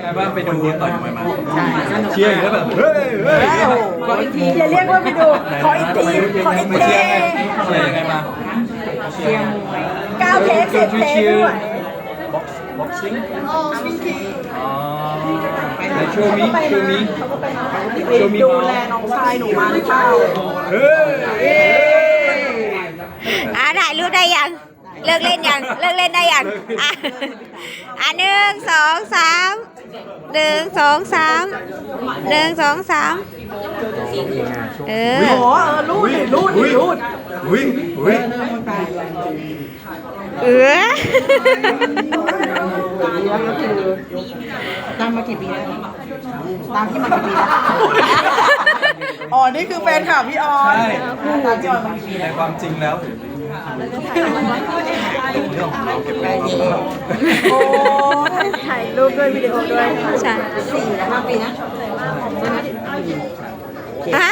ไงบ้างไปดูต่อยมวยมาเชียร์อยู่แล้วแบบเฮ้ยเฮ้ยขออีกทีอย่าเรียกว่าไปดู ขออีกทีขออีกมาทีเชียร์ไงเชียร์ยังไงมาก้าวเทปเสร็จเทปด้วยบ็อกซิ่งอ๋อไหนโชว์มีโชว์มีโชว์มีดูแลน้องชายหนูมาหรือเปล่าเฮ้ยอะถ่ายรูปได้ยังเลิกเล่นยังเลิกเล่นได้ยังอะอะหนึ่งสองสาม หนึ่งสองสามหนึ่งสองสามเออโอ้เออรูดดิรูดดิรูดอุ้ยอุ้ยเออตามมากี่ปีแล้วตามพี่มากี่ปีแล้วอ๋อนี่คือแฟนคลับพี่ออนใช่ตามพี่ออนมากี่ปีในแล้วความจริงแล้วเรื่องของเราเก็บไว้ดีโอ้ ถ่ายรูปด้วยวิดีโอด้วยใช่สี่และห้าปีนะฮะ